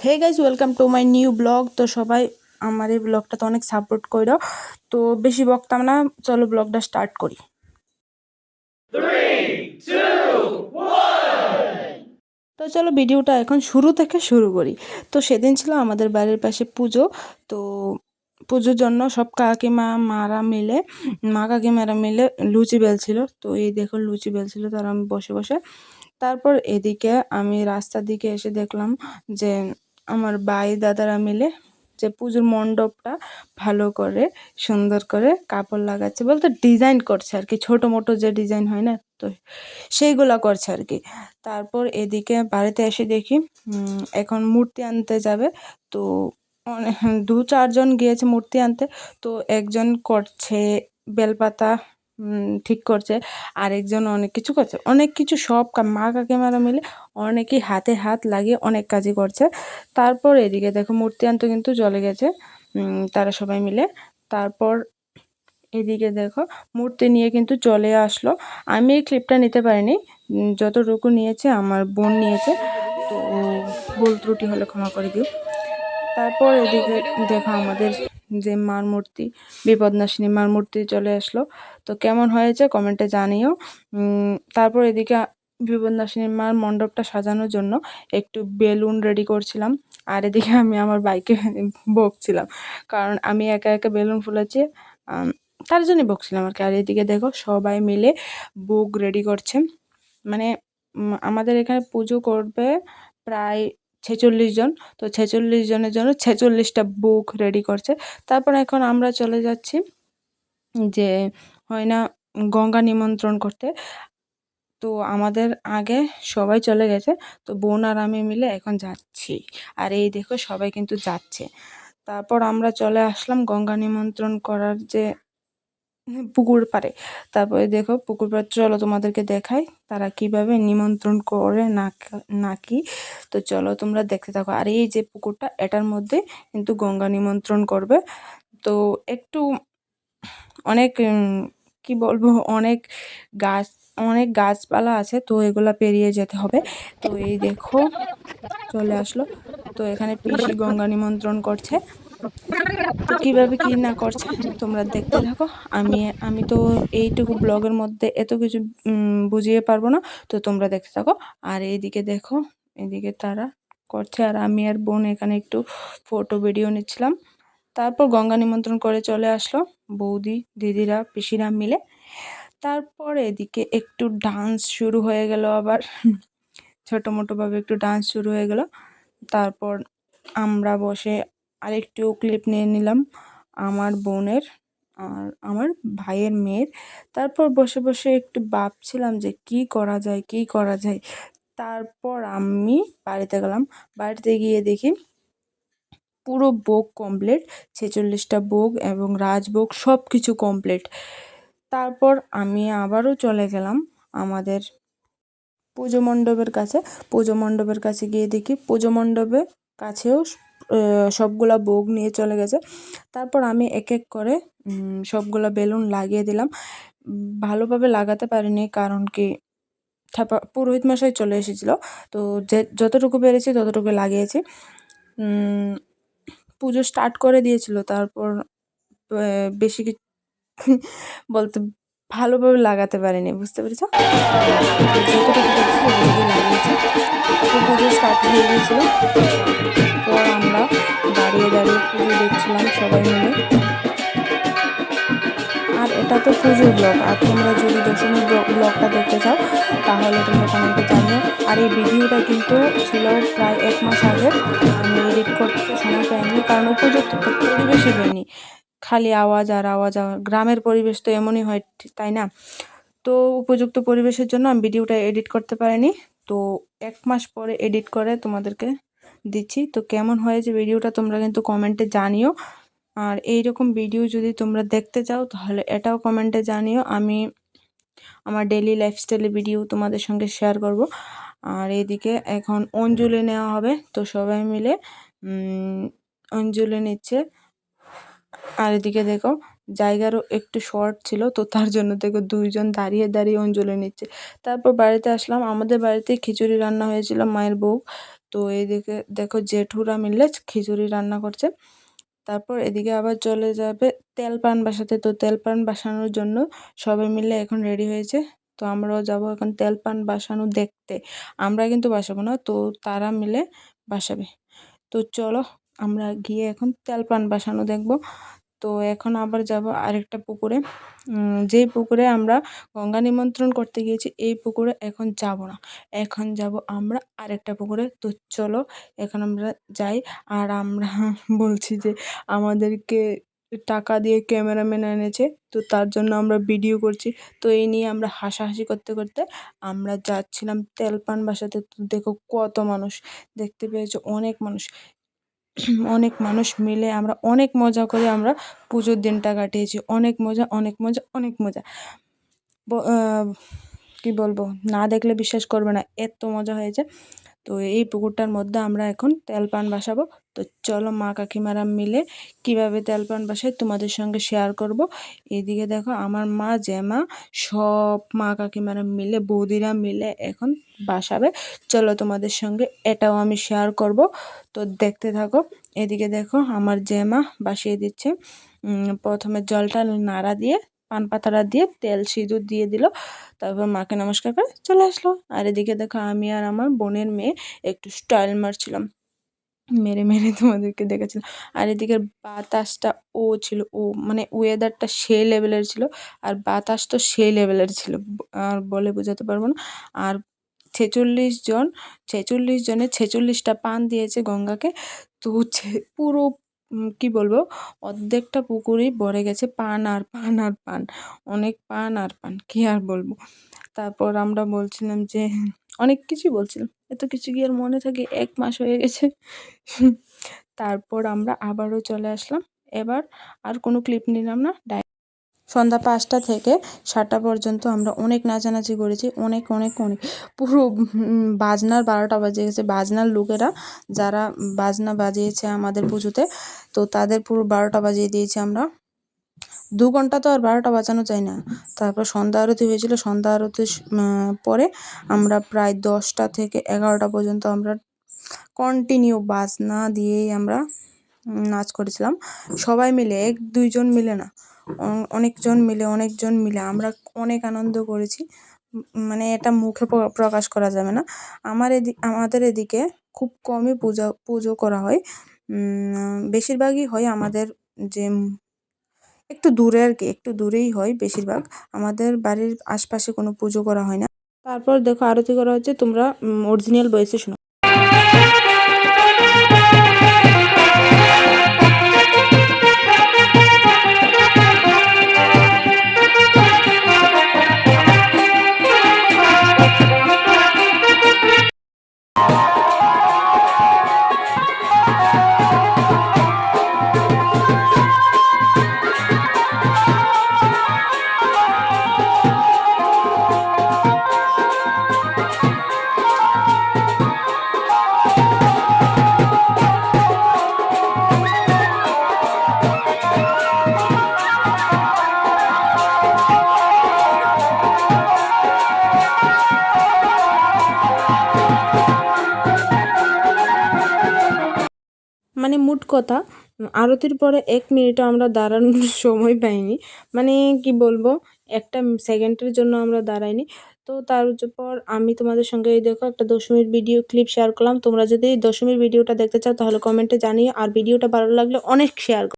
Hey guys welcome to my new blog তো সবাই আমার এই ব্লগটাতে অনেক সাপোর্ট করো তো বেশি বকতাম না, চলো ব্লগটা স্টার্ট করি। তো চলো ভিডিওটা এখন শুরু থেকে শুরু করি। তো সেদিন ছিল আমাদের বাড়ির পাশে পুজো। তো পুজোর জন্য সব কাকিমা, মারা মিলে, মা কাকিমারা মিলে লুচি বেলছিল। তো এই দেখো লুচি বেলছিল, তারা আমি বসে বসে। তারপর এদিকে আমি রাস্তার দিকে এসে দেখলাম যে আমার ভাই দাদারা মিলে যে পুজোর মণ্ডপটা ভালো করে, সুন্দর করে কাপড় লাগাচ্ছে বলতে ডিজাইন করছে আর কি। ছোটো মোটো যে ডিজাইন হয় না, তো সেইগুলো করছে আর কি। তারপর এদিকে বাড়িতে এসে দেখি এখন মূর্তি আনতে যাবে, তো দু চারজন গিয়েছে মূর্তি আনতে, তো একজন করছে বেলপাতা ঠিক করছে, আরেকজন অনেক কিছু করছে। অনেক কিছু সব মা কাকিমারা মিলে অনেকেই হাতে হাত লাগিয়ে অনেক কাজই করছে। তারপর এদিকে দেখো মূর্তি আনতে কিন্তু চলে গেছে তারা সবাই মিলে। তারপর এদিকে দেখো মূর্তি নিয়ে কিন্তু চলে আসলো। আমি এই ক্লিপটা নিতে পারিনি যতটুকু নিয়েছে আমার বোন নিয়েছে। তো ভুল ত্রুটি হলে ক্ষমা করে দিও। তারপর এদিকে দেখো আমাদের যে মার মূর্তি, বিপদনাশিনী মার মূর্তি চলে আসলো। তো কেমন হয়েছে কমেন্টে জানিও। তারপর এদিকে বিপদনাশিনী মার মণ্ডপটা সাজানোর জন্য একটু বেলুন রেডি করছিলাম। আর এদিকে আমি আমার বাইকে বকছিলাম। কারণ আমি একা একা বেলুন ফুলেছি তার জন্যই বকছিলাম আর কি। আর এদিকে দেখো সবাই মিলে বুক রেডি করছে। মানে আমাদের এখানে পুজো করবে প্রায় ছেচল্লিশ জন। তো ছেচল্লিশ জনের জন্য ছেচল্লিশটা বুক রেডি করছে। তারপর এখন আমরা চলে যাচ্ছি যে হয় না গঙ্গা নিমন্ত্রণ করতে। তো আমাদের আগে সবাই চলে গেছে। তো বোন আর আমি মিলে এখন যাচ্ছি। আর এই দেখো সবাই কিন্তু যাচ্ছে। তারপর আমরা চলে আসলাম গঙ্গা নিমন্ত্রণ করার যে পুকুর পাড়ে। তারপরে দেখো, পুকুর পাড়ে, চলো তোমাদেরকে দেখাই তারা কীভাবে নিমন্ত্রণ করে না নাকি। তো চলো তোমরা দেখতে থাকো। আর এই যে পুকুরটা, এটার মধ্যে কিন্তু গঙ্গা নিমন্ত্রণ করবে। তো একটু অনেক কি বলব, অনেক গাছ, অনেক গাছপালা আছে, তো এগুলা পেরিয়ে যেতে হবে। তো এই দেখো, চলে আসলো। তো এখানে পিসি গঙ্গা নিমন্ত্রণ করছে। তো কীভাবে কী না করছে তোমরা দেখতে থাকো। আমি আমি তো এইটুকু ব্লগের মধ্যে এত কিছু বুঝিয়ে পারব না, তো তোমরা দেখতে থাকো। আর এইদিকে দেখো এদিকে তারা করছে। আর আমি আর বোন এখানে একটু ফটো ভিডিও নিচ্ছিলাম। তারপর গঙ্গা নিমন্ত্রণ করে চলে আসলো বৌদি, দিদিরা, পিসিরা মিলে। তারপর এদিকে একটু ডান্স শুরু হয়ে গেল আবার। ছোটো মোটোভাবে একটু ডান্স শুরু হয়ে গেল। তারপর আমরা বসে আরেকটু ক্লিপ নিয়ে নিলাম। আমার বোনের আর আমার ভাইয়ের মেয়ের। তারপর বসে বসে একটু ভাবছিলাম যে কি করা যায়, কি করা যায়। তারপর আমি বাড়িতে গেলাম। বাড়িতে গিয়ে দেখি পুরো বোগ কমপ্লিট ছেচল্লিশটা বোগ এবং রাজভোগ সব কিছু কমপ্লিট তারপর আমি আবারও চলে গেলাম আমাদের পুজো মণ্ডপের কাছে। পুজো মণ্ডপের কাছে গিয়ে দেখি পুজো মণ্ডপের কাছেও সবগুলা বোগ নিয়ে চলে গেছে। তারপর আমি এক এক করে সবগুলা বেলুন লাগিয়ে দিলাম। ভালোভাবে লাগাতে পারিনি কারণ কি পুরোহিত মশাই চলে এসেছিল। তো যে, যতটুকু পেরেছি ততটুকু লাগিয়েছি। পুজো স্টার্ট করে দিয়েছিল। তারপর বেশি কিছু বলতে ভালোভাবে লাগাতে পারিনি, বুঝতে পেরেছ? পুজো স্টার্ট হয়ে গিয়েছিল। দেখছিলাম সবাই মিলে। আর এটা তো পুজোর ব্লগ, আর তোমরা যদি দশমী ব্লগটা দেখতে চাও, তাহলে তোমরা কমেন্টে জানিও। আর এই ভিডিওটা কিন্তু ছিল প্রায় এক মাস আগে। আমি এডিট করতে সময় পাইনি, কারণ উপযুক্ত পরিবেশই হয়নি। খালি আওয়াজ আর আওয়াজ গ্রামের পরিবেশ তো এমনই হয়, তাই না? তো উপযুক্ত পরিবেশের জন্য আমি ভিডিওটা এডিট করতে পারিনি। তো এক মাস পরে এডিট করে তোমাদেরকে দিচ্ছি। তো কেমন হয়েছে ভিডিওটা তোমরা কিন্তু কমেন্টে জানিও। আর এই রকম ভিডিও যদি তোমরা দেখতে চাও, তাহলে এটাও কমেন্টে জানিও। আমি আমার ডেলি লাইফস্টাইলের ভিডিও তোমাদের সঙ্গে শেয়ার করব। আর এদিকে এখন অঞ্জলি নেওয়া হবে। তো সবাই মিলে অঞ্জলি নিচ্ছে। আর এদিকে দেখো, জায়গারও একটু শর্ট ছিল। তো তার জন্য দেখো দুইজন দাঁড়িয়ে দাঁড়িয়ে অঞ্জলি নিচ্ছে। তারপর বাড়িতে আসলাম। আমাদের বাড়িতে খিচুড়ি রান্না হয়েছিল মায়ের বউ। তো এইদিকে দেখো জেঠুরা মিললে খিচুড়ি রান্না করছে। তারপর এদিকে আবার চলে যাবে তেল পান বাসাতে। তো তেল পান বাসানোর জন্য সবাই মিলে এখন রেডি হয়েছে। তো আমরাও যাব এখন তেল পান বাসানো দেখতে। আমরা কিন্তু বাসাবো না, তো তারা মিলে বাসাবে। তো চলো আমরা গিয়ে এখন তেল পান বাসানো দেখব। তো এখন আবার যাব আরেকটা পুকুরে। যেই পুকুরে আমরা গঙ্গা নিমন্ত্রণ করতে গিয়েছি, এই পুকুরে এখন যাব না। এখন যাব আমরা আরেকটা পুকুরে। তো চলো, এখন আমরা যাই। আর আমরা বলছি যে আমাদেরকে টাকা দিয়ে ক্যামেরাম্যান এনেছে, তো তার জন্য আমরা ভিডিও করছি। তো এই নিয়ে আমরা হাসাহাসি করতে করতে আমরা যাচ্ছিলাম তেলপান বাসাতে। তো দেখো কত মানুষ, দেখতে পেয়েছ অনেক মানুষ। অনেক মানুষ মিলে আমরা অনেক মজা করে আমরা পুজোর দিনটা কাটিয়েছি। অনেক মজা অনেক মজা অনেক মজা। কি বলব? না দেখলে বিশ্বাস করবে না। এত মজা হয়েছে। তো এই পুকুরটার মধ্যে আমরা এখন তেল পান বাসাবো। তো চলো মা কাকিমারা মিলে কীভাবে তেল পান বাসায় তোমাদের সঙ্গে শেয়ার করব। এদিকে দেখো আমার মা জ্যামা সব মা কাকিমারা মিলে, বৌদিরা মিলে এখন বাসাবে। চলো তোমাদের সঙ্গে এটাও আমি শেয়ার করব। তো দেখতে থাকো, এদিকে দেখো আমার জ্যামা বাসিয়ে দিচ্ছে। প্রথমে জলটা নাড়া দিয়ে পান পাতাটা দিয়ে তেল সিঁদুর দিয়ে দিল, তারপর মাকে নমস্কার করে চলে আসলো। আর এদিকে দেখো, আমি আর আমার বোনের মেয়ে একটু স্টাইল মারছিলাম, মেরে মেরে তোমাদেরকে দেখেছিলাম আর এদিকের বাতাসটা ও ছিল, ও মানে ওয়েদারটা সেই লেভেলের ছিল, আর বাতাস তো সেই লেভেলের ছিল, আর বলে বোঝাতে পারব না। আর ছেচল্লিশ জন, ছেচল্লিশ জনের ছেচল্লিশটা পান দিয়েছে গঙ্গাকে, তো পুরো কি বলব? অর্ধেকটা পুকুরই ভরে গেছে পান আর পান আর পান। অনেক পান আর পান, কি আর বলব? তারপর আমরা বলছিলাম যে, অনেক কিছুই বলছিলাম। এত কিছু কি আর মনে থাকে? এক মাস হয়ে গেছে। তারপর আমরা আবারও চলে আসলাম। এবার আর কোনো ক্লিপ নিলাম না। সন্ধ্যা পাঁচটা থেকে সাতটা পর্যন্ত আমরা অনেক নাচানাচি করেছি, অনেক অনেক অনেক। পুরো বাজনার বারোটা বাজে গেছে। বাজনার লোকেরা যারা বাজনা বাজিয়েছে আমাদের পুজোতে, তো তাদের পুরো বারোটা বাজিয়ে দিয়েছি আমরা। দু ঘণ্টা তো আর বারোটা বাজানো যায় না। তারপর সন্ধ্যা আরতি হয়েছিল। সন্ধ্যা আরতির পরে আমরা প্রায় দশটা থেকে এগারোটা পর্যন্ত আমরা কন্টিনিউ বাজনা দিয়েই আমরা নাচ করেছিলাম। সবাই মিলে, এক দুইজন মিলে না অনেকজন মিলে অনেকজন মিলে, আমরা অনেক আনন্দ করেছি। মানে এটা মুখে প্রকাশ করা যাবে না। আমার এদিক আমাদের এদিকে খুব কমই পূজা, পুজো করা হয়। বেশিরভাগই হয় আমাদের যে একটু দূরে আর কি, একটু দূরেই হয় বেশিরভাগ। আমাদের বাড়ির আশপাশে কোনো পুজো করা হয় না। তারপর দেখো আরতি করা হচ্ছে, তোমরা অরিজিনাল বয়েসে শোনো। মানে মোট কথা আরতির পরে এক মিনিটও আমরা দাঁড়ানোর সময় পাইনি। মানে কি বলব, একটা সেকেন্ডের জন্য আমরা দাঁড়াইনি। তো তার পর আমি তোমাদের সঙ্গে এই দেখো একটা দশমীর ভিডিও ক্লিপ শেয়ার করলাম। তোমরা যদি দশমীর ভিডিওটা দেখতে চাও তাহলে কমেন্টে জানিও। আর ভিডিওটা ভালো লাগলে অনেক শেয়ার